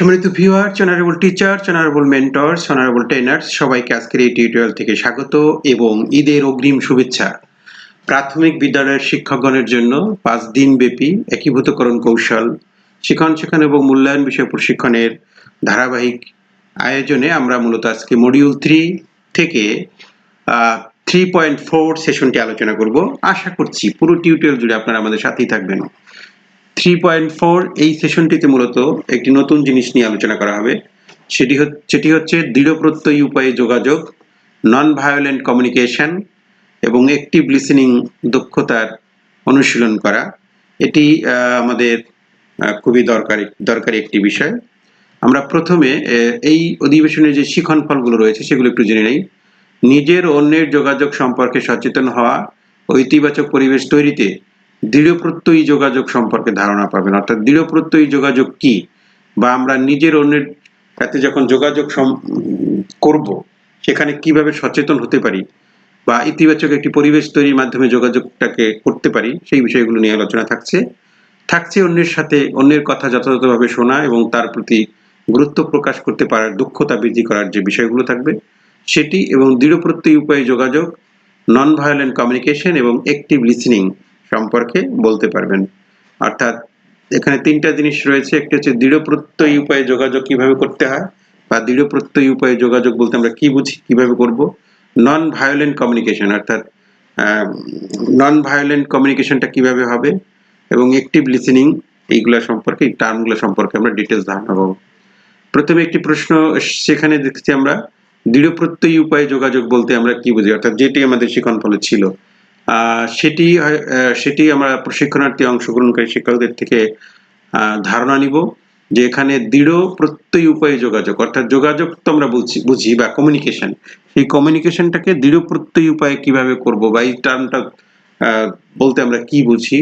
সম্মানিত viewer honourable teacher honourable mentors honourable trainers সবাইকে আজকের এই টিউটোরিয়াল থেকে স্বাগত এবং ঈদের অগ্রিম শুভেচ্ছা। প্রাথমিক বিদ্যালয়ের শিক্ষকগণের জন্য পাঁচ দিন ব্যাপী একীভূতকরণ কৌশল শিখন শিখন এবং মূল্যায়ন বিষয় প্রশিক্ষণের ধারাবাহিক আয়োজনে আমরা মূলত আজকে মডিউল থ্রি থেকে থ্রি পয়েন্ট ফোর সেশনটি আলোচনা করব। আশা করছি পুরো টিউটোরিয়াল জুড়ে আপনারা আমাদের সাথেই থাকবেন। থ্রি পয়েন্ট ফোর এই সেশনটিতে মূলত একটি নতুন জিনিস নিয়ে আলোচনা করা হবে। সেটি হচ্ছে সেটি হচ্ছে দৃঢ় প্রত্যয়ী উপায়ে যোগাযোগ নন ভায়োলেন্ট কমিউনিকেশন এবং অ্যাক্টিভ লিসেনিং দক্ষতার অনুশীলন করা। এটি আমাদের খুবই দরকারি দরকারি একটি বিষয়। আমরা প্রথমে এই অধিবেশনে যে শিখন ফলগুলো রয়েছে সেগুলো একটু জেনে নেই। নিজের অন্যের যোগাযোগ সম্পর্কে সচেতন হওয়া ও ইতিবাচক পরিবেশ তৈরিতে দৃঢ় প্রত্যয়ী যোগাযোগ সম্পর্কে ধারণা পাবেন। অর্থাৎ দৃঢ় প্রত্যয়ী যোগাযোগ কি? বা আমরা নিজের অন্যের সাথে যখন যোগাযোগ করব, সেখানে কীভাবে সচেতন হতে পারি? বা ইতিবাচক একটি পরিবেশ তৈরির মাধ্যমে যোগাযোগটাকে করতে পারি, সেই বিষয়গুলো নিয়ে আলোচনা থাকছে। থাকছে অন্যের সাথে, অন্যের কথা যথাযথভাবে শোনা এবং তার প্রতি গুরুত্ব প্রকাশ করতে পারার দক্ষতা বৃদ্ধি করার যে বিষয়গুলো থাকবে, সেটি এবং দৃঢ় প্রত্যয়ী উপায়ে যোগাযোগ নন ভায়োলেন্ট কমিউনিকেশন এবং অ্যাক্টিভ লিসেনিং সম্পর্কে বলতে পারবেন। অর্থাৎ এখানে তিনটা জিনিস রয়েছে। একটি হচ্ছে দৃঢ় প্রত্যয়ী উপায়ে যোগাযোগ কীভাবে করতে হয় বা দৃঢ় প্রত্যয়ী উপায়ে যোগাযোগ বলতে আমরা কি বুঝি, কীভাবে করব? নন ভায়োলেন্ট কমিউনিকেশন অর্থাৎ নন ভায়োলেন্ট কমিউনিকেশনটা কীভাবে হবে এবং অ্যাক্টিভ লিসেনিং এইগুলা সম্পর্কে, এই টার্মগুলো সম্পর্কে আমরা ডিটেলস ধারণা পাবো। প্রথমে একটি প্রশ্ন, সেখানে দেখছি আমরা দৃঢ় প্রত্যয়ী উপায়ে যোগাযোগ বলতে আমরা কি বুঝি? অর্থাৎ যেটি আমাদের শিখন ফলে ছিল। সেটি সেটি আমরা প্রশিক্ষণার্থী অংশগ্রহণকারী শিক্ষকদের থেকে ধারণা নিব যে এখানে দৃঢ় প্রত্যয়ী উপায়ে যোগাযোগ, অর্থাৎ যোগাযোগ তো আমরা বুঝি বুঝি বা কমিউনিকেশন সেই কমিউনিকেশনটাকে দৃঢ় প্রত্যয় উপায়ে কীভাবে করব বা এই টার্মটা বলতে আমরা কি বুঝি?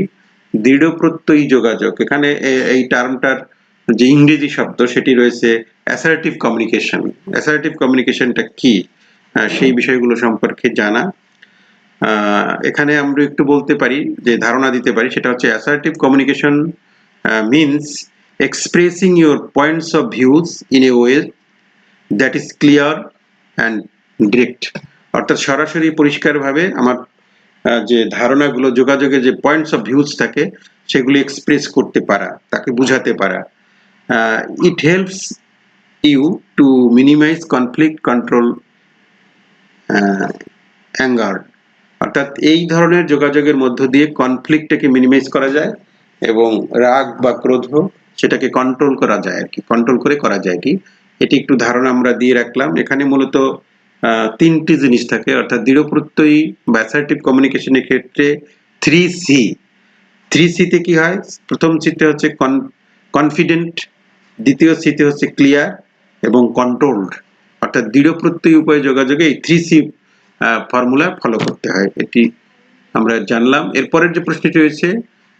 দৃঢ় প্রত্যয়ী যোগাযোগ, এখানে এই টার্মটার যে ইংরেজি শব্দ সেটি রয়েছে অ্যাসার্টিভ কমিউনিকেশন অ্যাসার্টিভ কমিউনিকেশনটা কি? সেই বিষয়গুলো সম্পর্কে জানা। এখানে আমরা একটু বলতে পারি, যে ধারণা দিতে পারি, সেটা হচ্ছে assertive communication means expressing your points of views in a way that is clear and direct অর্থাৎ সরাসরি পরিষ্কারভাবে আমার যে ধারণাগুলো, যোগাযোগের যে পয়েন্টস অফ ভিউজ থাকে, সেগুলি এক্সপ্রেস করতে পারা, তাকে বুঝাতে পারা। It helps you to minimise conflict control anger অর্থাৎ এই ধরনের যোগাযোগের মধ্য দিয়ে কনফ্লিক্টটাকে মিনিমাইজ করা যায় এবং রাগ বা ক্রোধ সেটাকে কন্ট্রোল করা যায় আর কি কন্ট্রোল করে করা যায় কি? এটি একটু ধারণা আমরা দিয়ে রাখলাম। এখানে মূলত তিনটি জিনিস থাকে। অর্থাৎ দৃঢ় প্রত্যয়ী বা অ্যাসার্টিভ কমিউনিকেশনের ক্ষেত্রে থ্রি সি থ্রি সিতে কি হয়? প্রথম সিতে হচ্ছে কন কনফিডেন্ট দ্বিতীয় সিতে হচ্ছে ক্লিয়ার এবং কন্ট্রোলড অর্থাৎ দৃঢ় প্রত্যয়ী উপায়ে যোগাযোগে এই থ্রি সি ফর্মুলা ফলো করতে হয়, এটি আমরা জানলাম। এরপরের যে প্রশ্নটি রয়েছে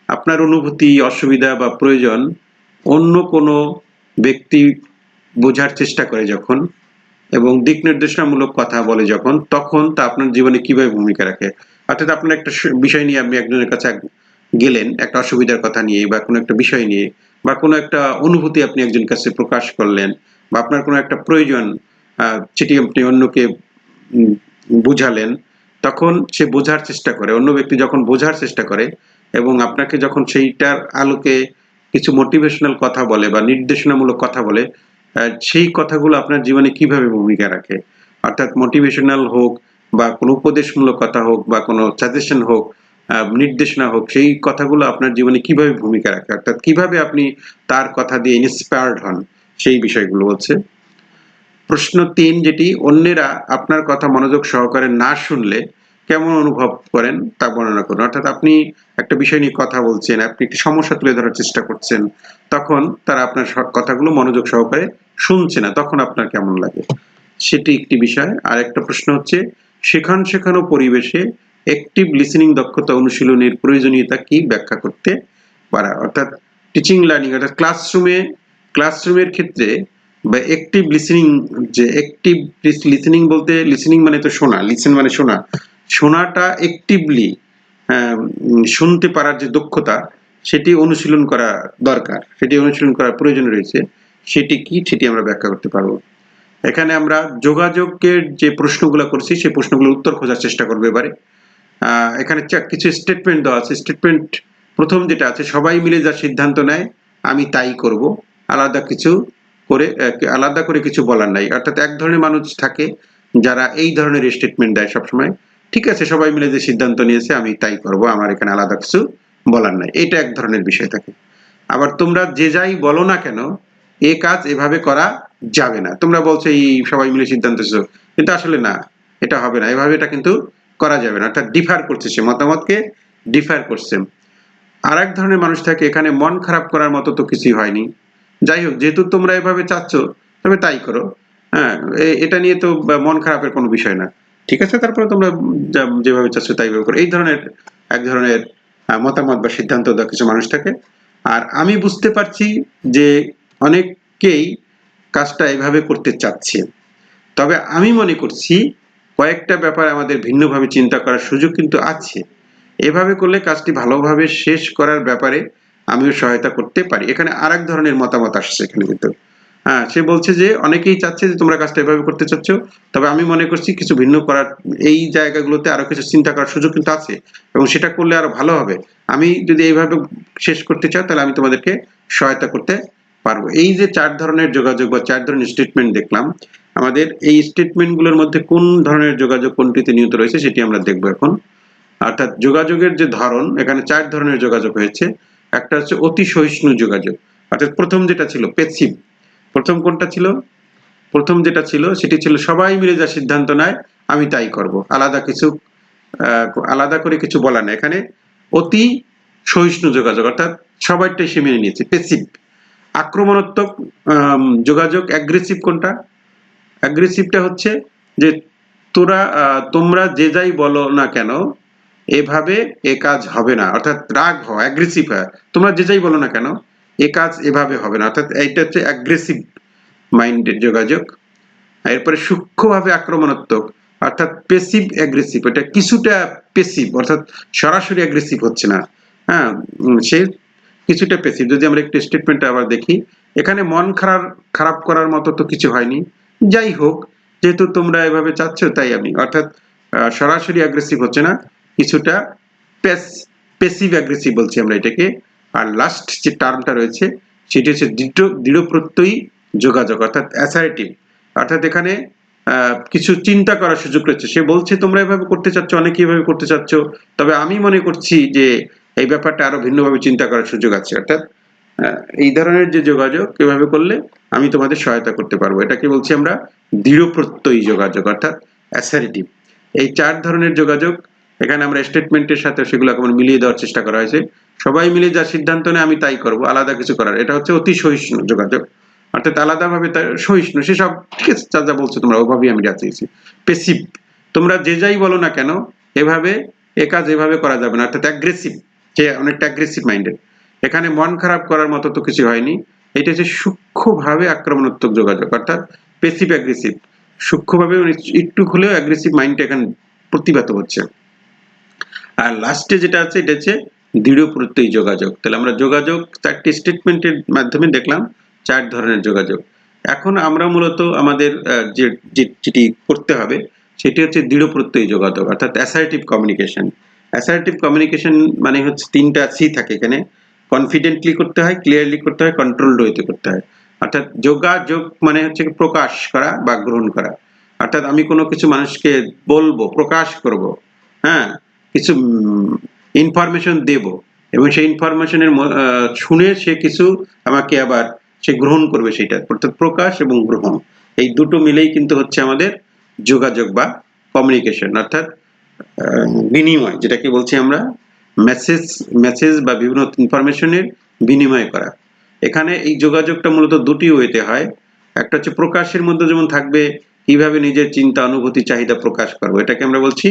আপনার অনুভূতি, অসুবিধা বা প্রয়োজন অন্য কোনো ব্যক্তি বোঝার চেষ্টা করে যখন এবং দিক নির্দেশনামূলক কথা বলে যখন, তখন তা আপনার জীবনে কীভাবে ভূমিকা রাখে? অর্থাৎ আপনার একটা বিষয় নিয়ে আপনি একজনের কাছে গেলেন, একটা অসুবিধার কথা নিয়ে বা কোনো একটা বিষয় নিয়ে বা কোনো একটা অনুভূতি আপনি একজন কাছে প্রকাশ করলেন বা আপনার কোনো একটা প্রয়োজন সেটি আপনি অন্যকে বুঝালেন, তখন সে বোঝার চেষ্টা করে। অন্য ব্যক্তি যখন বোঝার চেষ্টা করে এবং আপনাকে যখন সেইটার আলোকে কিছু মোটিভেশনাল কথা বলে বা নির্দেশনামূলক কথা বলে সেই কথাগুলো আপনার জীবনে কীভাবে ভূমিকা রাখে? অর্থাৎ মোটিভেশনাল হোক বা কোনো উপদেশমূলক কথা হোক বা কোনো সাজেশন হোক নির্দেশনা হোক, সেই কথাগুলো আপনার জীবনে কীভাবে ভূমিকা রাখে? অর্থাৎ কীভাবে আপনি তার কথা দিয়ে ইন্সপায়ার্ড হন? সেই বিষয়গুলো বলছে। প্রশ্ন তিন যেটি, অন্যেরা আপনার কথা মনোযোগ সহকারে না শুনলে কেমন অনুভব করেন তা বর্ণনা করুন। অর্থাৎ আপনি একটা বিষয় নিয়ে কথা বলছেন, আপনি একটি সমস্যা তুলে ধরার চেষ্টা করছেন, তখন তারা আপনার কথাগুলো মনোযোগ সহকারে শুনছে না, তখন আপনার কেমন লাগে? সেটি একটি বিষয়। আর একটা প্রশ্ন হচ্ছে শেখান শেখানো পরিবেশে অ্যাক্টিভ লিসেনিং দক্ষতা অনুশীলনের প্রয়োজনীয়তা কি ব্যাখ্যা করতে পারা? অর্থাৎ টিচিং লার্নিং অর্থাৎ ক্লাসরুমে ক্লাসরুমের ক্ষেত্রে বা অ্যাক্টিভ লিসেনিং যে অ্যাক্টিভ লিসেনিং বলতে লিসেনিং মানে তো শোনা লিসেন মানে শোনা। শোনাটা অ্যাক্টিভলি শুনতে পারার যে দক্ষতা, সেটি অনুশীলন করা দরকার, সেটি অনুশীলন করার প্রয়োজন রয়েছে, সেটি কি সেটি আমরা ব্যাখ্যা করতে পারব। এখানে আমরা যোগাযোগের যে প্রশ্নগুলো করছি, সেই প্রশ্নগুলোর উত্তর খোঁজার চেষ্টা করব এবারে। এখানে কিছু স্টেটমেন্ট দেওয়া আছে। স্টেটমেন্ট প্রথম যেটা আছে, সবাই মিলে যা সিদ্ধান্ত নেয়, আমি তাই করব। আলাদা কিছু করে আলাদা করে কিছু বলার নাই। অর্থাৎ এক ধরনের মানুষ থাকে যারা এই ধরনের স্টেটমেন্ট দেয় সবসময়, ঠিক আছে, সবাই মিলে যে সিদ্ধান্ত নিয়েছে, আমি তাই করব, আমার এখানে আলাদা কিছু বলার নাই। এটা এক ধরনের বিষয় থাকে। আবার তোমরা যে যাই বলো না কেন, এ কাজ এভাবে করা যাবে না। তোমরা বলছো, এই সবাই মিলে সিদ্ধান্ত কিন্তু আসলে না, এটা হবে না। এভাবে এটা কিন্তু করা যাবে না। অর্থাৎ ডিফার করছে সে, মতামতকে ডিফার করছে। আর এক ধরনের মানুষ থাকে, এখানে মন খারাপ করার মতো তো কিছুই হয়নি। যাই হোক, যেহেতু তোমরা এভাবে চাচ্ছ, তবে তাই করো। হ্যাঁ এটা নিয়ে তো মন খারাপের কোনো বিষয় না। ঠিক আছে? তারপরে তোমরা যেভাবে চাচ্ছ তাই করো। এই ধরনের, এক ধরনের মতামত বা সিদ্ধান্ত দেওয়া কিছু মানুষ থাকে আর আমি বুঝতে পারছি যে অনেককেই কাজটা এভাবে করতে চাচ্ছে। তবে আমি মনে করছি, কয়েকটা ব্যাপার আমাদের ভিন্নভাবে চিন্তা করার সুযোগ কিন্তু আছে। এভাবে করলে কাজটি ভালোভাবে শেষ করার ব্যাপারে আমিও সহায়তা করতে পারি। এখানে আর এক ধরনের মতামত আসছে এখানে কিন্তু। হ্যাঁ সে বলছে যে, অনেকেই চাচ্ছে যে, তোমরা কাজটা এভাবে করতে চাচ্ছ, তবে আমি মনে করছি কিছু ভিন্ন করার এই জায়গাগুলোতে আরও কিছু চিন্তা করার সুযোগ কিন্তু আছে এবং সেটা করলে আরও ভালো হবে। আমি যদি এইভাবে শেষ করতে চাও, তাহলে আমি তোমাদেরকে সহায়তা করতে পারব। এই যে চার ধরনের যোগাযোগ বা চার ধরনের স্টেটমেন্ট দেখলাম, আমাদের এই স্টেটমেন্টগুলোর মধ্যে কোন ধরনের যোগাযোগ কোনটিতে নিয়ত রয়েছে, সেটি আমরা দেখব এখন। অর্থাৎ যোগাযোগের যে ধরন, এখানে চার ধরনের যোগাযোগ হয়েছে। একটা হচ্ছে অতি সহিষ্ণু যোগাযোগ। অর্থাৎ প্রথম যেটা ছিল, পেসিভ। প্রথম কোনটা ছিল? প্রথম যেটা ছিল, সেটি ছিল সবাই মিলে যা সিদ্ধান্ত নেয়, আমি তাই করব। আলাদা কিছু আলাদা করে কিছু বলা না এখানে অতি সহিষ্ণু যোগাযোগ, অর্থাৎ সবাইটাই সে মেনে নিয়েছে। পেসিভ। আক্রমণাত্মক যোগাযোগ অ্যাগ্রেসিভ কোনটা? অ্যাগ্রেসিভটা হচ্ছে যে তোরা তোমরা যে যাই বলো না কেন এভাবে এ কাজ হবে না। অর্থাৎ রাগ হয় অ্যাগ্রেসিভ হয় তোমরা যে যাই বলো না কেন, এ কাজ এভাবে হবে না। অর্থাৎ এইটা হচ্ছে অ্যাগ্রেসিভ মাইন্ডের যোগাযোগ। এরপরে সূক্ষ্মভাবে আক্রমণাত্মক, অর্থাৎ পেসিভ অ্যাগ্রেসিভ এটা কিছুটা পেসিভ অর্থাৎ সরাসরি অ্যাগ্রেসিভ হচ্ছে না। হ্যাঁ সে কিছুটা পেসিভ যদি আমরা একটু স্টেটমেন্ট আবার দেখি, এখানে মন খারাপ খারাপ করার মতো তো কিছু হয়নি। যাই হোক, যেহেতু তোমরা এভাবে চাচ্ছ, তাই আমি। অর্থাৎ সরাসরি অ্যাগ্রেসিভ হচ্ছে না। কিছুটা পেসিভ অ্যাগ্রেসিভ বলছি আমরা এটাকে। আর লাস্ট যে টার্মটা রয়েছে, সেটি হচ্ছে দৃঢ় দৃঢ় প্রত্যয়ী যোগাযোগ, অর্থাৎ অ্যাসারেটিভ অর্থাৎ এখানে কিছু চিন্তা করার সুযোগ রয়েছে। সে বলছে, তোমরা এভাবে করতে চাচ্ছ, অনেকে এভাবে করতে চাচ্ছ। তবে আমি মনে করছি যে এই ব্যাপারটা আরও ভিন্নভাবে চিন্তা করার সুযোগ আছে। অর্থাৎ এই ধরনের যে যোগাযোগ, এভাবে করলে আমি তোমাদের সহায়তা করতে পারব। এটাকে বলছি আমরা দৃঢ় প্রত্যয়ী যোগাযোগ, অর্থাৎ অ্যাসারেটিভ এই চার ধরনের যোগাযোগ এখানে আমরা স্টেটমেন্টের সাথে সেগুলো এখন মিলিয়ে দেওয়ার চেষ্টা করা হয়েছে। সবাই মিলে যা সিদ্ধান্ত নেয়, আমি তাই করব, আলাদা কিছু করার। এটা হচ্ছে অতি সহিষ্ণু যোগাযোগ। অর্থাৎ আলাদাভাবে তার সহিষ্ণু, সেসব ঠিক আছে যা যা বলছো তোমরা, ওভাবেই আমি যাচ্ছি পেসিভ তোমরা যে যাই বলো না কেন, এভাবে, এ কাজ এভাবে করা যাবে না। অর্থাৎ অ্যাগ্রেসিভ যে অনেকটা অ্যাগ্রেসিভ মাইন্ডেড এখানে মন খারাপ করার মতো তো কিছু হয়নি। এটা হচ্ছে সূক্ষ্মভাবে আক্রমণাত্মক যোগাযোগ। অর্থাৎ পেসিভ অ্যাগ্রেসিভ সূক্ষ্মভাবে মানে একটু হলেও অ্যাগ্রেসিভ মাইন্ডটা এখানে প্রতিভাত হচ্ছে। আর লাস্টে যেটা আছে, এটা হচ্ছে দৃঢ় প্রত্যয়ী যোগাযোগ। তাহলে আমরা যোগাযোগ চারটি স্টেটমেন্টের মাধ্যমে দেখলাম, চার ধরনের যোগাযোগ। এখন আমরা মূলত আমাদের যে যেটি করতে হবে, সেটি হচ্ছে দৃঢ় প্রত্যয়ী যোগাযোগ, অর্থাৎ অ্যাসার্টিভ কমিউনিকেশন অ্যাসার্টিভ কমিউনিকেশন মানে হচ্ছে তিনটা সি থাকে এখানে। কনফিডেন্টলি করতে হয় ক্লিয়ারলি করতে হয় কন্ট্রোলড ওয়েতে করতে হয়। অর্থাৎ যোগাযোগ মানে হচ্ছে প্রকাশ করা বা গ্রহণ করা। অর্থাৎ আমি কোনো কিছু মানুষকে বলব, প্রকাশ করব হ্যাঁ? কিছু ইনফরমেশন দেব। এবং সেই ইনফরমেশনের শুনে সে কিছু আমাকে আবার সে গ্রহণ করবে সেটা। অর্থাৎ প্রকাশ এবং গ্রহণ। এই দুটো মিলেই কিন্তু হচ্ছে আমাদের যোগাযোগ বা কমিউনিকেশন অর্থাৎ বিনিময়, যেটাকে বলছি আমরা মেসেজ মেসেজ বা বিভিন্ন ইনফরমেশনের বিনিময় করা। এখানে এই যোগাযোগটা মূলত দুটি ওয়েতে হয়। একটা হচ্ছে প্রকাশের মধ্যে যেমন থাকবে, কীভাবে নিজের চিন্তা, অনুভূতি, চাহিদা প্রকাশ করব। এটাকে আমরা বলছি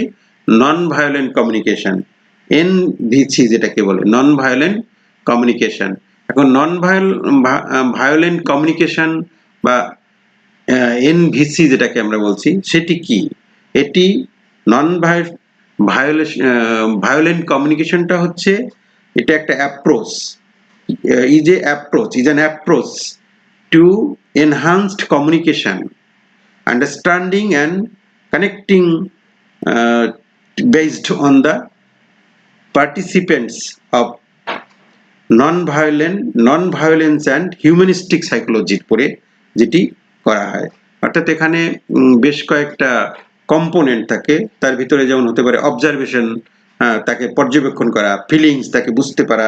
non violent communication N V C যেটাকে বলে নন ভায়োলেন্ট কমিউনিকেশন এখন নন ভায়োলেন্ট কমিউনিকেশন বা এন এনভিসি যেটাকে আমরা বলছি সেটি কি? এটি নন ভায়োলেশন ভায়োলেন্ট কমিউনিকেশনটা হচ্ছে এটা একটা approach is a approach is an approach to enhanced communication and connecting uh, based on the participants of non-violent, non-violence and humanistic psychology পরে যেটি করা হয়। অর্থাৎ এখানে বেশ কয়েকটা কম্পোনেন্ট থাকে। তার ভিতরে যেমন হতে পারে অবজারভেশন তাকে পর্যবেক্ষণ করা ফিলিংস তাকে বুঝতে পারা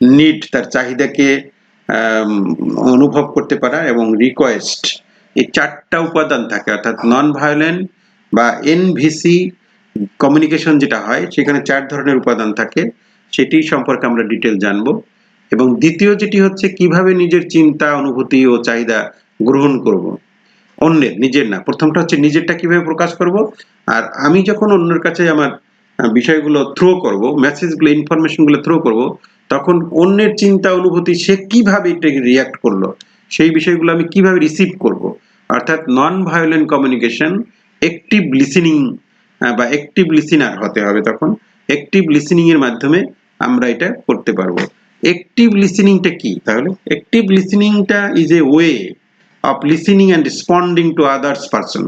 নিড তার চাহিদাকে অনুভব করতে পারা এবং রিকোয়েস্ট এই চারটা উপাদান থাকে। অর্থাৎ নন ভায়োলেন্ট বা এনভিসি কমিউনিকেশন যেটা হয়, সেখানে চার ধরনের উপাদান থাকে। সেটি সম্পর্কে আমরা ডিটেল জানব। এবং দ্বিতীয় যেটি হচ্ছে, কীভাবে নিজের চিন্তা, অনুভূতি ও চাহিদা গ্রহণ করব। অন্যের, নিজের না। প্রথমটা হচ্ছে, নিজেরটা কীভাবে প্রকাশ করব? আর আমি যখন অন্যের কাছে আমার বিষয়গুলো থ্রো করব মেসেজগুলো ইনফরমেশনগুলো থ্রো করব, তখন অন্যের চিন্তা, অনুভূতি, সে কীভাবে এটাকে রিয়াক্ট করল? সেই বিষয়গুলো আমি কীভাবে রিসিভ করব? অর্থাৎ non violent communication active listening বা অ্যাক্টিভ লিসেনার হতে হবে তখন। অ্যাক্টিভ লিসেনিং এর মাধ্যমে আমরা এটা করতে পারব। অ্যাক্টিভ লিসেনিংটা কি? তাহলে active লিসেনিংটা is a way of listening and responding to others person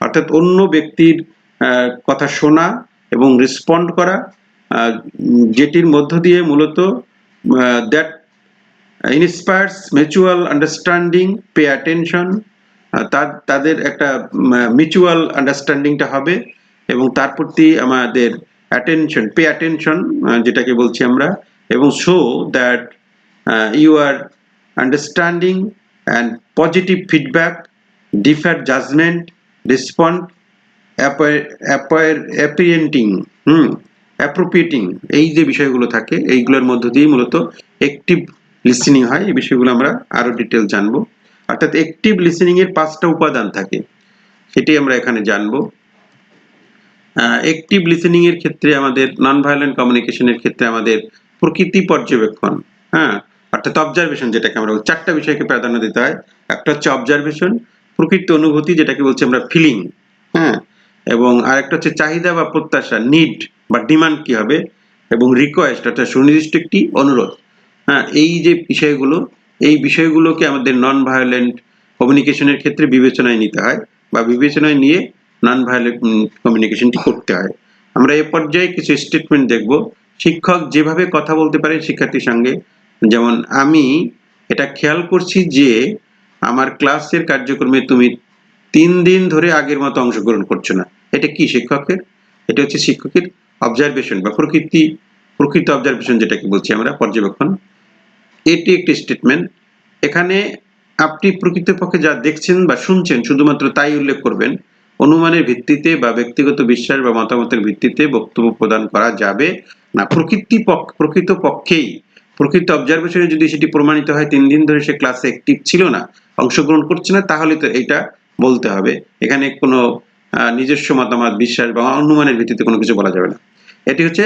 অর্থাৎ অন্য ব্যক্তির কথা শোনা এবং রেসপন্ড করা যেটির মধ্য দিয়ে মূলত that inspires mutual understanding pay attention তাদের একটা মিউচুয়াল আন্ডারস্ট্যান্ডিংটা হবে। এবং তার প্রতি আমাদের অ্যাটেনশন পে অ্যাটেনশন যেটাকে বলছি আমরা, এবং show that you are understanding and positive feedback defer judgement respond অ্যাপিয়েন্টিং hmm appropriating এই যে বিষয়গুলো থাকে, এইগুলোর মধ্য দিয়ে মূলত অ্যাক্টিভ লিসেনিং হয়, এই বিষয়গুলো আমরা আরও ডিটেল জানব। অর্থাৎ অ্যাক্টিভ লিসেনিং এর পাঁচটা উপাদান থাকে সেটি আমরা এখানে জানব। অ্যাক্টিভ লিসেনিং এর ক্ষেত্রে আমাদের নন ভায়োলেন্ট কমিউনিকেশনের ক্ষেত্রে আমাদের প্রকৃতি পর্যবেক্ষণ হ্যাঁ? অর্থাৎ অবজারভেশন যেটাকে আমরা চারটা বিষয়কে প্রাধান্য দিতে হয়। একটা হচ্ছে অবজারভেশন প্রকৃত অনুভূতি যেটাকে বলছি আমরা ফিলিং হ্যাঁ? এবং আরেকটা হচ্ছে চাহিদা বা প্রত্যাশা নিড বা ডিমান্ড কি হবে? এবং রিকোয়েস্ট অর্থাৎ সুনির্দিষ্ট একটি অনুরোধ হ্যাঁ? এই যে বিষয়গুলো, এই বিষয়গুলোকে আমাদের নন ভায়োলেন্ট কমিউনিকেশনের ক্ষেত্রে বিবেচনায় নিতে হয় বা বিবেচনায় নিয়ে নন ভায়োলেন্ট কমিউনিকেশনটি করতে হয়। আমরা এ পর্যায়ে কিছু স্টেটমেন্ট দেখব। শিক্ষক যেভাবে কথা বলতে পারে শিক্ষার্থীর সঙ্গে, যেমন, আমি এটা খেয়াল করছি যে আমার ক্লাসের কার্যক্রমে তুমি তিন দিন ধরে আগের মতো অংশগ্রহণ করছ না। এটা কি শিক্ষকের? এটা হচ্ছে শিক্ষকের অবজারভেশন বা প্রকৃতি, প্রকৃত অবজারভেশন যেটাকে বলছি আমরা, পর্যবেক্ষণ। এটি একটি স্টেটমেন্ট এখানে আপনি প্রকৃতপক্ষে যা দেখছেন বা শুনছেন, শুধুমাত্র তাই উল্লেখ করবেন। অনুমানের ভিত্তিতে বা ব্যক্তিগত বিশ্বাস বা মতামতের ভিত্তিতে বক্তব্য প্রদান করা যাবে না। প্রকৃতি প্রকৃত পক্ষেই, প্রকৃত অবজারভেশনে যদি সেটি প্রমাণিত হয়, তিন দিন ধরে সে ক্লাসে অ্যাক্টিভ ছিল না, অংশগ্রহণ করছে না, তাহলে তো এটা বলতে হবে। এখানে কোনো নিজস্ব মতামত, বিশ্বাস বা অনুমানের ভিত্তিতে কোনো কিছু বলা যাবে না। এটি হচ্ছে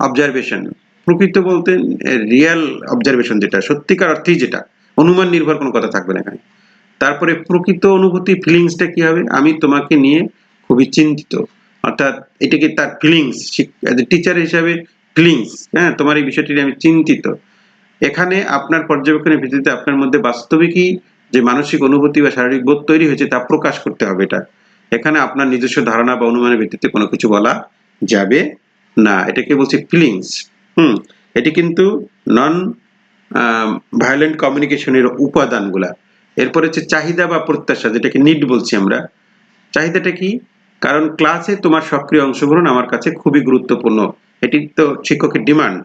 অবজারভেশন প্রকৃত বলতে রিয়েল অবজারভেশন যেটা, সত্যিকার অর্থেই যেটা। অনুমান নির্ভর কোনো কথা থাকবে না এখানে। তারপরে প্রকৃত অনুভূতি ফিলিংসটা কি হবে? আমি তোমাকে নিয়ে খুবই চিন্তিত। অর্থাৎ এটাকে তার ফিলিংস টিচার হিসাবে ফিলিংস হ্যাঁ তোমার এই বিষয়টি আমি চিন্তিত। এখানে আপনার পর্যবেক্ষণের ভিত্তিতে আপনার মধ্যে বাস্তবিকই যে মানসিক অনুভূতি বা শারীরিক বোধ তৈরি হয়েছে তা প্রকাশ করতে হবে এটা। এখানে আপনার নিজস্ব ধারণা বা অনুমানের ভিত্তিতে কোনো কিছু বলা যাবে না। এটাকে বলছি ফিলিংস হুম, এটি কিন্তু নন ভায়োলেন্ট কমিউনিকেশনের উপাদানগুলা। এরপরে হচ্ছে চাহিদা বা প্রত্যাশা, যেটাকে নিড বলছি আমরা। চাহিদাটা কি? কারণ ক্লাসে তোমার সক্রিয় অংশগ্রহণ আমার কাছে খুবই গুরুত্বপূর্ণ। এটি তো শিক্ষকের ডিমান্ড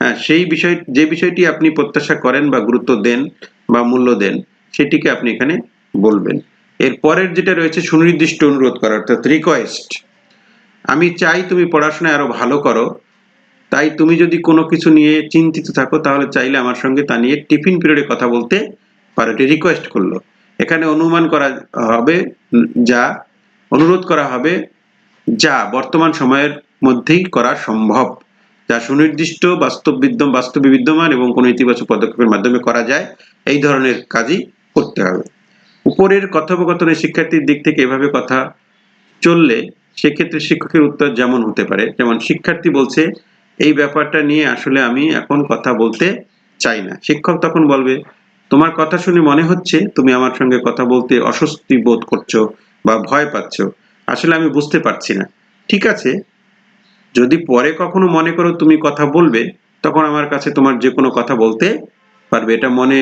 হ্যাঁ সেই বিষয়, যে বিষয়টি আপনি প্রত্যাশা করেন বা গুরুত্ব দেন বা মূল্য দেন, সেটিকে আপনি এখানে বলবেন। এর পরের যেটা রয়েছে, সুনির্দিষ্ট অনুরোধ করা, অর্থাৎ রিকোয়েস্ট আমি চাই তুমি পড়াশোনায় আরও ভালো করো। তাই তুমি যদি কোনো কিছু নিয়ে চিন্তিত থাকো, তাহলে চাইলে আমার সঙ্গে তা নিয়ে টিফিন পিরিয়ডে কথা বলতে পারো এটি রিকোয়েস্ট করল। এখানে অনুমান করা হবে, যা, অনুরোধ করা হবে, যা বর্তমান সময়ের মধ্যেই করা সম্ভব, যা সুনির্দিষ্ট, বাস্তব বিদ্যম, বাস্তবে বিদ্যমান এবং কোনো ইতিবাচক পদক্ষেপের মাধ্যমে করা যায়, এই ধরনের কাজই করতে হবে। উপরের কথোপকথনে শিক্ষার্থীর দিক থেকে এভাবে কথা চললে সেক্ষেত্রে শিক্ষকের উত্তর যেমন হতে পারে, যেমন শিক্ষার্থী বলছে, এই ব্যাপারটা নিয়ে আসলে আমি এখন কথা বলতে চাই না। শিক্ষক তখন বলবে তোমার কথা শুনে মনে হচ্ছে তুমি আমার সঙ্গে কথা বলতে অস্বস্তি বোধ করছ বা ভয় পাচ্ছ। আসলে আমি বুঝতে পারছি না। ঠিক আছে? যদি পরে কখনো মনে করো তুমি কথা বলবে, তখন আমার কাছে তোমার যে কোনো কথা বলতে পারবে। এটা মনে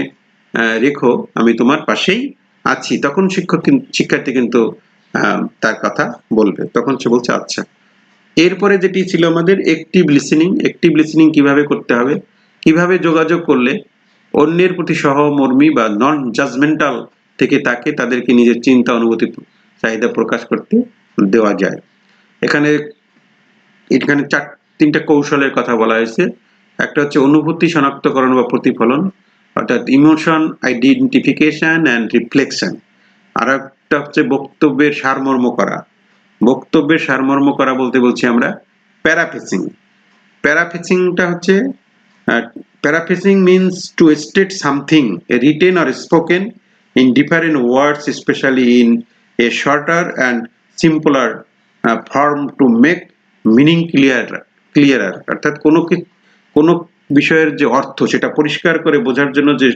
রেখো, আমি তোমার পাশেই আছি। তখন শিক্ষক শিক্ষার্থী কিন্তু তার কথা বলবে। তখন সে বলছে আচ্ছা। এরপরে যেটি ছিল আমাদের অ্যাক্টিভ লিসেনিং অ্যাক্টিভ লিসেনিং কীভাবে করতে হবে? কীভাবে যোগাযোগ করলে অন্যের প্রতি সহমর্মী বা নন জাজমেন্টাল থেকে তাকে তাদেরকে নিজের চিন্তা, অনুভূতি, চাহিদা প্রকাশ করতে দেওয়া যায়। এখানে এখানে চার, তিনটা কৌশলের কথা বলা হয়েছে। একটা হচ্ছে অনুভূতি শনাক্তকরণ বা প্রতিফলন, অর্থাৎ ইমোশন আইডেন্টিফিকেশন অ্যান্ড রিফ্লেকশন আর একটা হচ্ছে বক্তব্যের সারমর্ম করা। বক্তব্যের সারমর্ম করা বলতে বলছি আমরা প্যারাফেসিং। প্যারাফেসিংটা হচ্ছে paraphrasing means to state something written or spoken in different words specially in a shorter and simpler form to make meaning clear clearer অর্থাৎ কোনো কোনো বিষয়ের যে অর্থ, সেটা পরিষ্কার করে বোঝার জন্য যে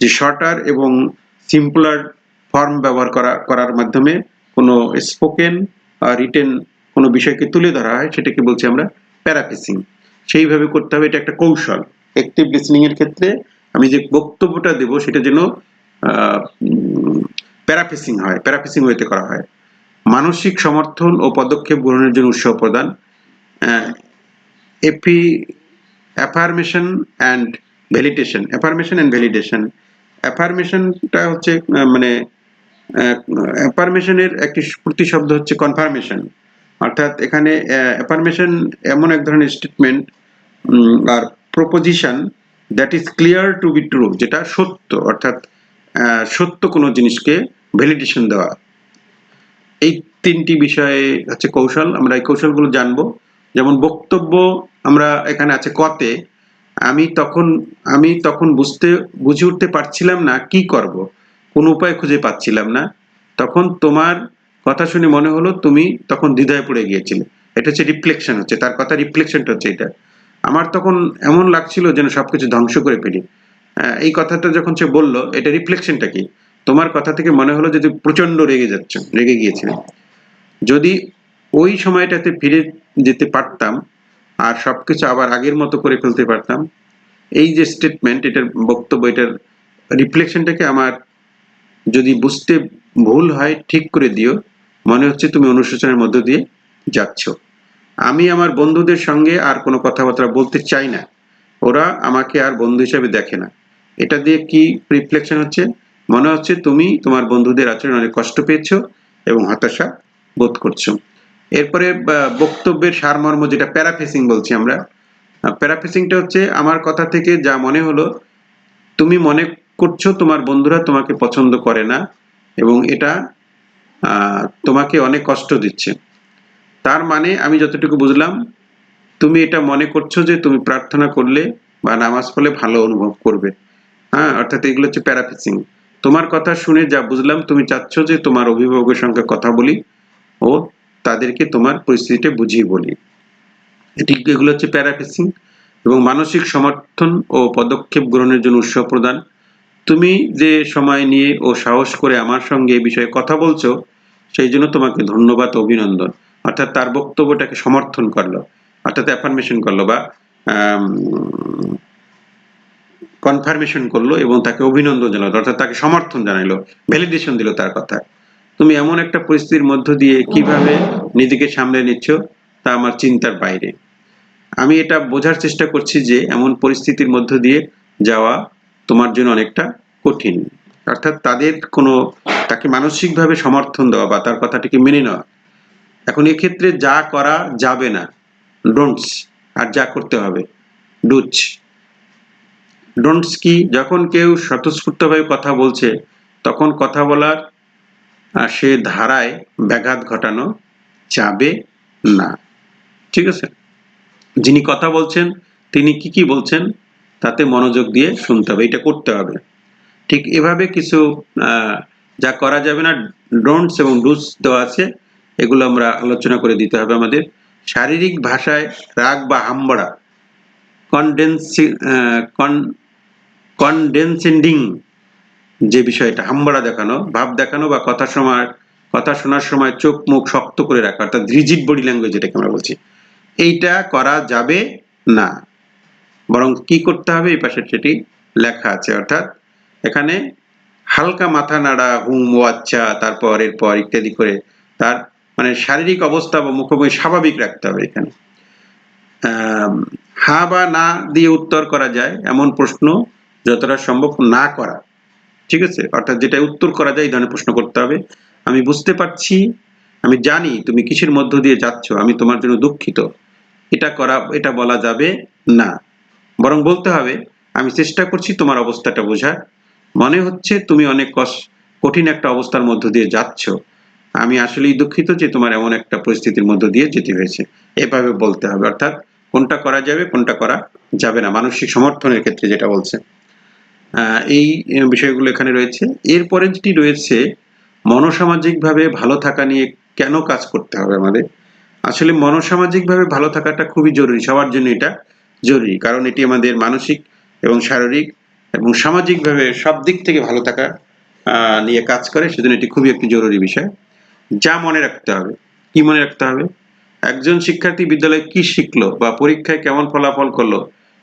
যে শর্টার এবং সিম্পলার ফর্ম ব্যবহার করা, করার মাধ্যমে কোনো স্পোকেন আর রিটেন কোনো বিষয়কে তুলে ধরা হয়, সেটাকে বলছি আমরা প্যারাফেসিং সেইভাবে করতে হবে, এটা একটা কৌশল। অ্যাক্টিভ লিসনিং এর ক্ষেত্রে আমি যে বক্তব্যটা দেব, সেটা যেন প্যারাফেসিং হয় প্যারাফেসিং ওয়েতে করা হয়। মানসিক সমর্থন ও পদক্ষেপ গ্রহণের জন্য উৎসাহ প্রদান A P affirmation and validation affirmation and validation অ্যাফার্মেশনটা হচ্ছে মানে অ্যাফার্মেশনের একটি প্রতিশব্দ হচ্ছে কনফার্মেশন অর্থাৎ এখানে অ্যাফার্মেশন এমন এক ধরনের statement R proposition that is clear to be true যেটা সত্য, অর্থাৎ সত্য কোনো জিনিসকে ভ্যালিডেশন দেওয়া। এই তিনটি বিষয়ে হচ্ছে কৌশল, আমরা এই কৌশলগুলো জানব। যেমন বক্তব্য আমরা এখানে আছে কতে, আমি তখন আমি তখন বুঝতে, বুঝে উঠতে পারছিলাম না কি করব, কোন উপায় খুঁজে পাচ্ছিলাম না। তখন তোমার কথা শুনে মনে হলো তুমি তখন দ্বিধায় পড়ে গিয়েছিলে। এটা হচ্ছে রিফ্লেকশন হচ্ছে, তার কথা রিফ্লেকশনটা হচ্ছে এটা। আমার তখন এমন লাগছিল যেন সবকিছু ধ্বংস করে ফেলি। এই কথাটা যখন সে বলল, এটা রিফ্লেকশনটা কি? তোমার কথা থেকে মনে হলো যে তুমি প্রচণ্ড রেগে যাচ্ছ, রেগে গিয়েছিলে। যদি ওই সময়টাতে ফিরে যেতে পারতাম, আর সবকিছু আবার আগের মতো করে ফেলতে পারতাম, এই যে স্টেটমেন্ট এটার বক্তব্য, এটার রিফ্লেকশনটাকে আমার যদি বুঝতে ভুল হয়, ঠিক করে দিও মনে হচ্ছে তুমি অনুশোচনের মধ্য দিয়ে যাচ্ছ। আমি আমার বন্ধুদের সঙ্গে আর কোনো কথাবার্তা বলতে চাই না। ওরা আমাকে আর বন্ধু হিসেবে দেখে না। এটা দিয়ে কি রিফ্লেকশন হচ্ছে? মনে হচ্ছে তুমি তোমার বন্ধুদের আচরণ অনেক কষ্ট পেয়েছ এবং হতাশা বোধ করছ। এরপরে বক্তব্যের সারমর্ম যেটা প্যারাফেসিং বলছি আমরা প্যারাফেসিংটা হচ্ছে আমার কথা থেকে যা মনে হলো, তুমি মনে করছ তোমার বন্ধুরা তোমাকে পছন্দ করে না এবং এটা তোমাকে অনেক কষ্ট দিচ্ছে। তার মানে আমি যতটুকু বুঝলাম, তুমি এটা মনে করছ যে তুমি প্রার্থনা করলে বা নামাজ পড়লে ভালো অনুভব করবে। হ্যাঁ অর্থাৎ এগুলো হচ্ছে প্যারাফিসিং। তোমার কথা শুনে যা বুঝলাম, তুমি চাচ্ছ যে তোমার অভিভাবকের সঙ্গে কথা বলি ও তাদেরকে তোমার পরিস্থিতিটা বুঝিয়ে বলি। এটি এগুলো হচ্ছে প্যারাফিসিং এবং মানসিক সমর্থন ও পদক্ষেপ গ্রহণের জন্য উৎসাহ প্রদান। তুমি যে সময় নিয়ে ও সাহস করে আমার সঙ্গে এই বিষয়ে কথা বলছো, সেই জন্য তোমাকে ধন্যবাদ, অভিনন্দন। অর্থাৎ তার বক্তব্যটাকে সমর্থন করল, অর্থাৎ অ্যাফার্মেশন করল বা কনফার্মেশন করল এবং তাকে অভিনন্দন জানালো, অর্থাৎ তাকে সমর্থন জানাইলো ভ্যালিডেশন দিল তার কথা। তুমি এমন একটা পরিস্থিতির মধ্য দিয়ে কীভাবে নিজেকে সামলে নিচ্ছ, তা আমার চিন্তার বাইরে। আমি এটা বোঝার চেষ্টা করছি যে, এমন পরিস্থিতির মধ্য দিয়ে যাওয়া তোমার জন্য অনেকটা কঠিন। অর্থাৎ তাদের কোনো, তাকে মানসিকভাবে সমর্থন দেওয়া বা তার কথাটিকে মেনে নেওয়া। এখন এক্ষেত্রে যা করা যাবে না। ডোন্টস আর যা করতে হবে। ডুচ ডোন্টস কি? যখন কেউ স্বতঃস্ফূর্তভাবে কথা বলছে, তখন কথা বলার সে ধারায় ব্যাঘাত ঘটানো যাবে না। ঠিক আছে? যিনি কথা বলছেন, তিনি কি কি বলছেন? তাতে মনোযোগ দিয়ে শুনতে হবে, এটা করতে হবে। ঠিক এভাবে কিছু যা করা যাবে না ডোন্টস এবং ডুস দেওয়া আছে, এগুলো আমরা আলোচনা করে দিতে হবে আমাদের। শারীরিক ভাষায় রাগ বা হাম্বড়া কনডেন্সি যে বিষয়টা, হাম্বাড়া দেখানো, ভাব দেখানো বা কথা সময়, কথা শোনার সময় চোখ মুখ শক্ত করে রাখা, অর্থাৎ রিজিড বডি ল্যাঙ্গুয়েজ যেটাকে আমরা বলছি, এইটা করা যাবে না। বরং কি করতে হবে? এই পাশে সেটি লেখা আছে, অর্থাৎ এখানে হালকা মাথা নাড়া, হুম ও আচ্ছা তারপর এরপর ইত্যাদি করে তার মানে শারীরিক অবস্থা বা মুখোমুখি স্বাভাবিক রাখতে হবে এখানে। হা বা না দিয়ে উত্তর করা যায় এমন প্রশ্ন যতটা সম্ভব না করা। ঠিক আছে? অর্থাৎ যেটা উত্তর করা যায় এই ধরনের প্রশ্ন করতে হবে। আমি বুঝতে পারছি, আমি জানি তুমি কিসের মধ্য দিয়ে যাচ্ছ, আমি তোমার জন্য দুঃখিত। এটা করা, এটা বলা যাবে না। বরং বলতে হবে, আমি চেষ্টা করছি তোমার অবস্থাটা বোঝার। মনে হচ্ছে তুমি অনেক কঠিন একটা অবস্থার মধ্য দিয়ে যাচ্ছ। আমি আসলেই দুঃখিত যে তোমার এমন একটা পরিস্থিতির মধ্য দিয়ে যেতে হয়েছে। এভাবে বলতে হবে, অর্থাৎ কোনটা করা যাবে, কোনটা করা যাবে না। মানসিক সমর্থনের ক্ষেত্রে যেটা বলছে। এই বিষয়গুলো এখানে রয়েছে। এরপরে যেটি রয়েছে, মনোসামাজিকভাবে ভালো থাকা নিয়ে কেন কাজ করতে হবে আমাদের? আসলে মনোসামাজিকভাবে ভালো থাকাটা খুবই জরুরি। সবার জন্য এটা জরুরি, কারণ এটি আমাদের মানসিক এবং শারীরিক এবং সামাজিকভাবে সব দিক থেকে ভালো থাকা নিয়ে কাজ করে, সেজন্য এটি খুবই একটি জরুরি বিষয়। যা মনে রাখতে হবে, কি মনে রাখতে হবে? একজন শিক্ষার্থী বিদ্যালয়ে কি শিখলো বা পরীক্ষায় কেমন ফলাফল করল,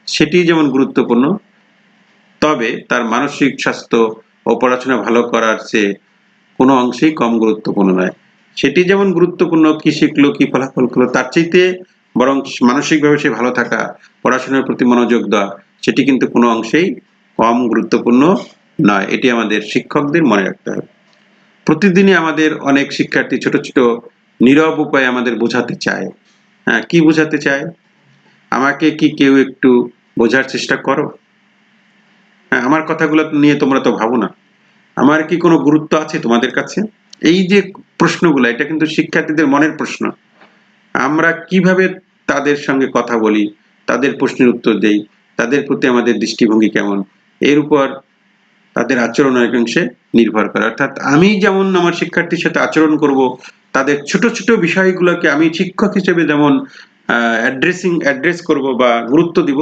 সেটি যেমন গুরুত্বপূর্ণ, তবে তার মানসিক স্বাস্থ্য ও পড়াশোনা ভালো করার চেয়ে কোনো অংশেই কম গুরুত্বপূর্ণ নয়। সেটি যেমন গুরুত্বপূর্ণ, কি শিখলো, কি ফলাফল করল, তার চাইতে বরং মানসিকভাবে সে ভালো থাকা পড়াশোনার প্রতি মনোযোগ দেওয়া, সেটি কিন্তু কোনো অংশেই কম গুরুত্বপূর্ণ নয়। এটি আমাদের শিক্ষকদের মনে রাখতে হবে। প্রতিদিনই আমাদের অনেক শিক্ষার্থী ছোট ছোট, নীরব উপায়ে আমাদের বোঝাতে চায়। হ্যাঁ কি বোঝাতে চায়? আমাকে কি কেউ একটু বোঝার চেষ্টা করো? হ্যাঁ আমার কথাগুলো নিয়ে তোমরা তো ভাবো না। আমার কি কোনো গুরুত্ব আছে তোমাদের কাছে? এই যে প্রশ্নগুলো, এটা কিন্তু শিক্ষার্থীদের মনের প্রশ্ন। আমরা কীভাবে তাদের সঙ্গে কথা বলি? তাদের প্রশ্নের উত্তর দেই। তাদের প্রতি আমাদের দৃষ্টিভঙ্গি কেমন? এর উপর তাদের আচরণ অনেকাংশে নির্ভর করে। অর্থাৎ আমি যেমন আমার শিক্ষার্থীর সাথে আচরণ করব, তাদের ছোট ছোট বিষয়গুলোকে আমি শিক্ষক হিসেবে যেমন অ্যাড্রেসিং অ্যাড্রেস করব বা গুরুত্ব দিব,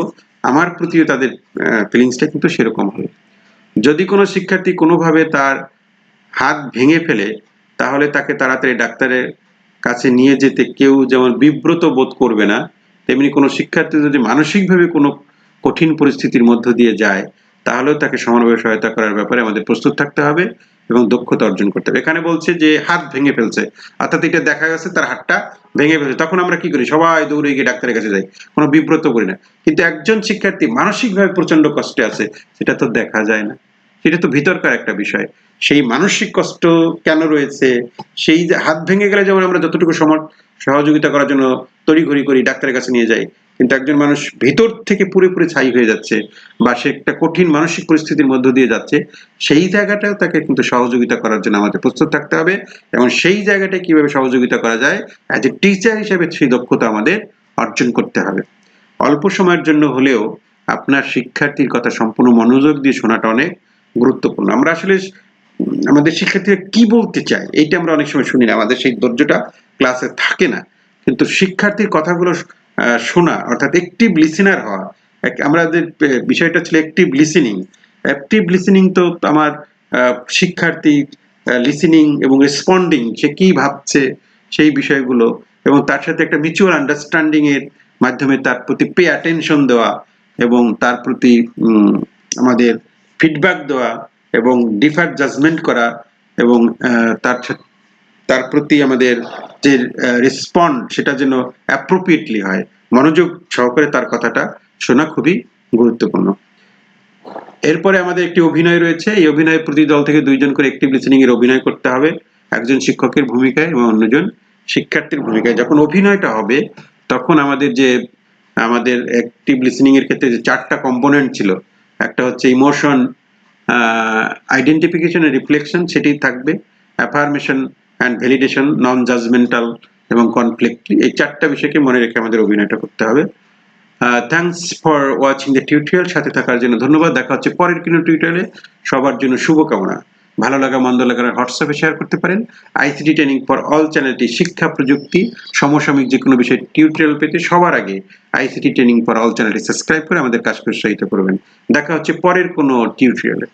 আমার প্রতিও তাদের ফিলিংসটা কিন্তু সেরকম হবে। যদি কোনো শিক্ষার্থী কোনোভাবে তার হাত ভেঙে ফেলে, তাহলে তাকে তাড়াতাড়ি ডাক্তারের কাছে নিয়ে যেতে কেউ যেমন বিব্রত বোধ করবে না তেমনি কোনো শিক্ষার্থী যদি মানসিকভাবে কোনো কঠিন পরিস্থিতির মধ্য দিয়ে যায়, তাহলেও তাকে সমানভাবে সহায়তা করার ব্যাপারে আমাদের প্রস্তুত থাকতে হবে এবং দক্ষতা অর্জন করতে হবে। এখানে বলছে যে হাত ভেঙে ফেলছে, অর্থাৎ এটা দেখা গেছে তার হাতটা ভেঙে ফেলছে। তখন আমরা কি করি? সবাই দৌড়ে গিয়ে ডাক্তারের কাছে যাই, কোনো বিব্রত করি না। কিন্তু একজন শিক্ষার্থী মানসিকভাবে প্রচণ্ড কষ্টে আছে, সেটা তো দেখা যায় না। সেটা তো ভিতরকার একটা বিষয়। সেই মানসিক কষ্ট কেন রয়েছে? সেই যে হাত ভেঙে গেলে যেমন আমরা যতটুকু সমর, সহযোগিতা করার জন্য তড়িঘড়ি করি, ডাক্তারের কাছে নিয়ে যাই, কিন্তু একজন মানুষ ভিতর থেকে পুরোপুরি ছাই হয়ে যাচ্ছে বা সে একটা কঠিন মানসিক পরিস্থিতির মধ্য দিয়ে যাচ্ছে, সেই জায়গাটাও তাকে কিন্তু সহযোগিতা করার জন্য আমাদের প্রস্তুত থাকতে হবে এবং সেই জায়গাটা কীভাবে সহযোগিতা করা যায় অ্যাজ এ টিচার হিসেবে সেই দক্ষতা আমাদের অর্জন করতে হবে। অল্প সময়ের জন্য হলেও আপনার শিক্ষার্থীর কথা সম্পূর্ণ মনোযোগ দিয়ে শোনাটা অনেক। গুরুত্বপূর্ণ। আমরা আসলে আমাদের শিক্ষার্থীরা কি বলতে চায় এইটা আমরা অনেক সময় শুনি না। আমাদের সেই ধৈর্যটা ক্লাসে থাকে না। কিন্তু শিক্ষার্থীর কথাগুলো শোনা অর্থাৎ একটিভ লিসেনার হওয়া আমাদের বিষয়টা ছিল একটিভ লিসেনিং অ্যাক্টিভ লিসেনিং তো আমার আহ, শিক্ষার্থী লিসেনিং এবং রেসপন্ডিং সে কি ভাবছে সেই বিষয়গুলো এবং তার সাথে একটা মিউচুয়াল আন্ডারস্ট্যান্ডিং এর মাধ্যমে তার প্রতি পে অ্যাটেনশন দেওয়া এবং তার প্রতি আমাদের ফিডব্যাক দেওয়া এবং ডিফার জাজমেন্ট করা এবং তার তার প্রতি আমাদের যে রেসপন্ড সেটা যেন অ্যাপ্রোপ্রিয়েটলি হয়। মনোযোগ সহকারে তার কথাটা শোনা খুবই গুরুত্বপূর্ণ। এরপরে আমাদের একটি অভিনয় রয়েছে। এই অভিনয়ে প্রতি দল থেকে দুইজন করে একটিভ লিসেনিং এর অভিনয় করতে হবে। একজন শিক্ষকের ভূমিকায় এবং অন্যজন শিক্ষার্থীর ভূমিকায়। যখন অভিনয়টা হবে, তখন আমাদের যে, আমাদের অ্যাক্টিভ লিসেনিং এর ক্ষেত্রে যে চারটা কম্পোনেন্ট ছিল একটা হচ্ছে ইমোশন আইডেন্টিফিকেশন রিফ্লেকশন সেটি থাকবে। Affirmation and validation non judgemental এবং কনফ্লিক্ট এই চারটা বিষয়কে মনে রেখে আমাদের অভিনয়টা করতে হবে। Thanks for watching the tutorial সাথে থাকার জন্য ধন্যবাদ। দেখা হচ্ছে পরের কোনো টিউটোরিয়ালে সবার জন্য শুভকামনা। ভালো লাগা, মন্দ লাগার হোয়াটসঅ্যাপে শেয়ার করতে পারেন। আইসিটি ট্রেনিং ফর অল চ্যানেলটি শিক্ষা, প্রযুক্তি, সমসাময়িক যে কোনো বিষয়ে টিউটোরিয়াল পেতে সবার আগে আইসিটি ট্রেনিং ফর অল চ্যানেলটি সাবস্ক্রাইব করে আমাদের কাজকে উৎসাহিত করবেন। দেখা হচ্ছে পরের কোনো টিউটোরিয়ালে